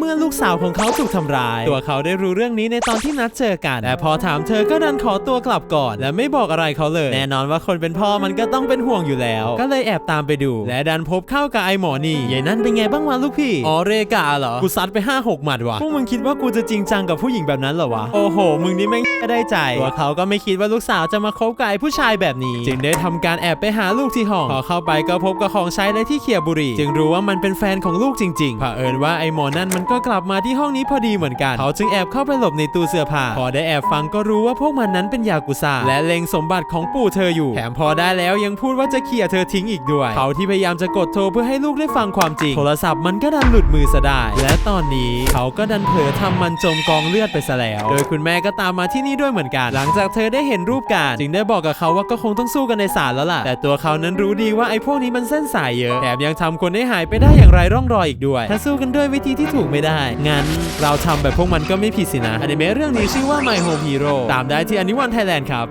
เมื่อลูกสาวของเขาถูกทำร้าย ตัวเขาได้รู้เรื่องนี้ในตอนที่นัดเจอกัน แต่พอถามเธอก็ดันขอตัวกลับก่อน และไม่บอกอะไรเขาเลย แน่นอนว่าคนเป็นพ่อมันก็ต้องเป็นห่วงอยู่แล้ว ก็เลยแอบตามไปดู และดันพบเข้ากับไอหมอนี่ยายนั่นเป็นไงบ้างวะลูกพี่อ๋อเรกาเหรอกูซัดไป5 6หมัดว่ะพวกมึงคิดว่ากูจะจริงจังกับผู้หญิงแบบนั้นเหรอวะโอ้โห มึงนี่แม่งได้ใจตัวเขาก็ไม่คิดว่าลูกสาวจะมาคบกับไอ้ผู้ชายแบบนี้ จึงได้ทำการแอบไปหาลูกที่ห้องพอเข้าไปก็พบกับของใช้และที่เขี่ยบุหรี่จึงรู้ว่ามันเป็นแฟนของลูกจริงๆเผอิญว่าไอ้หมอนั่นมันก็กลับมาที่ห้องนี้พอดีเหมือนกัน เขาจึงแอบเข้าไปหลบในตู้เสื้อผ้า พอได้แอบฟังก็รู้ว่าพวกมันนั้นเป็นยากุซ่าและเล็งสมบัติของปู่เธออยู่ แถมพอได้แล้วยังพูดว่าจะเขี่ยเธอทิ้งอีกด้วย เขาที่พยายามจะกดโทรเพื่อให้ลูกได้ฟังความจริง โทรศัพท์มันก็ดันหลุดมือซะได้ และตอนนี้เขาก็ดันเผลอทำมันจมกองเลือดไปซะแล้ว โดยคุณแม่ก็ตามมาที่นี่ด้วยเหมือนกัน หลังจากเธอได้เห็นรูปการจึงได้บอกกับเขาว่าก็คงต้องสู้กันในศาลแล้วล่ะ แต่ตัวเขานั้นรู้ดีว่าไอ้พวกนี้มันเส้นสายเยอะแถมยังทำคนให้หายไปได้อย่างไรร่องรอยอีกด้วย ถ้าสู้กันด้วยวิธีที่ถูกไม่ได้ งั้นเราทำแบบพวกมันก็ไม่ผิดสินะอนิเมะเรื่องนี้ชื่อว่า My Home Hero ตามได้ที่อนิวันไทยแลนด์ครับ